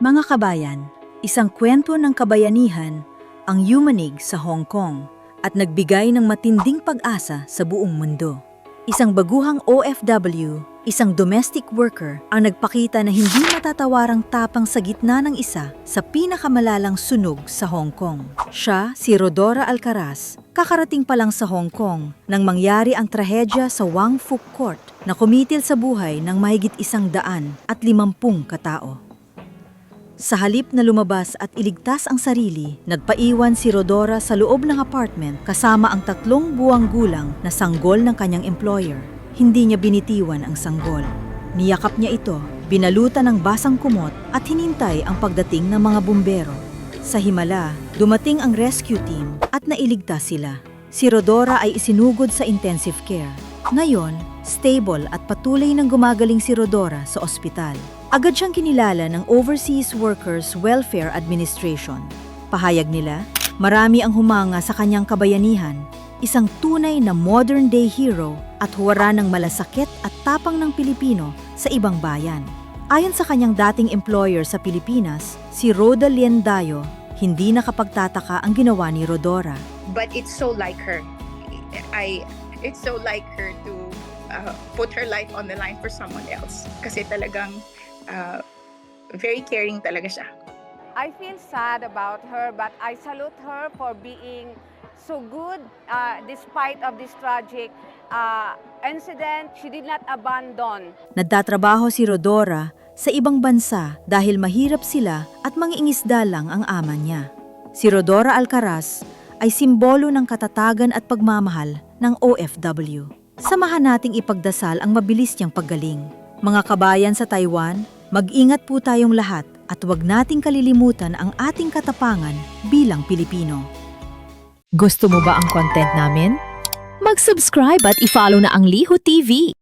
Mga kabayan, isang kwento ng kabayanihan ang Yumanig sa Hong Kong at nagbigay ng matinding pag-asa sa buong mundo. Isang baguhang OFW, isang domestic worker ang nagpakita na hindi matatawarang tapang sa gitna ng isa sa pinakamalalang sunog sa Hong Kong. Siya, si Rodora Alcaraz, kakarating pa lang sa Hong Kong nang mangyari ang trahedya sa Wang Fuk Court na kumitil sa buhay ng mahigit isang daan at limampung katao. Sa halip na lumabas at iligtas ang sarili, nagpaiwan si Rodora sa loob ng apartment kasama ang tatlong buwang gulang na sanggol ng kanyang employer. Hindi niya binitiwan ang sanggol. Niyakap niya ito, binalutan ng basang kumot at hinintay ang pagdating ng mga bumbero. Sa himala, dumating ang rescue team at nailigtas sila. Si Rodora ay isinugod sa intensive care. Ngayon, stable at patuloy nang gumagaling si Rodora sa ospital. Agad siyang kinilala ng Overseas Workers Welfare Administration. Pahayag nila, marami ang humanga sa kanyang kabayanihan, isang tunay na modern-day hero at huwara ng malasakit at tapang ng Pilipino sa ibang bayan. Ayon sa kanyang dating employer sa Pilipinas, si Roda Liendayo, hindi nakapagtataka ang ginawa ni Rodora. but it's so like her. I it's so like her to uh, put her life on the line for someone else. Kasi talagang uh, very caring talaga siya. I feel sad about her, but I salute her for being so good uh, despite of this tragic uh, incident. She did not abandon. Nagtatrabaho si Rodora sa ibang bansa dahil mahirap sila at mangingisda lang ang ama niya. Si Rodora Alcaraz ay simbolo ng katatagan at pagmamahal ng OFW. Samahan nating ipagdasal ang mabilis niyang paggaling. Mga kabayan sa Taiwan, mag-ingat po tayong lahat at huwag nating kalilimutan ang ating katapangan bilang Pilipino. Gusto mo ba ang content namin? Mag-subscribe at i-follow na ang Liho TV.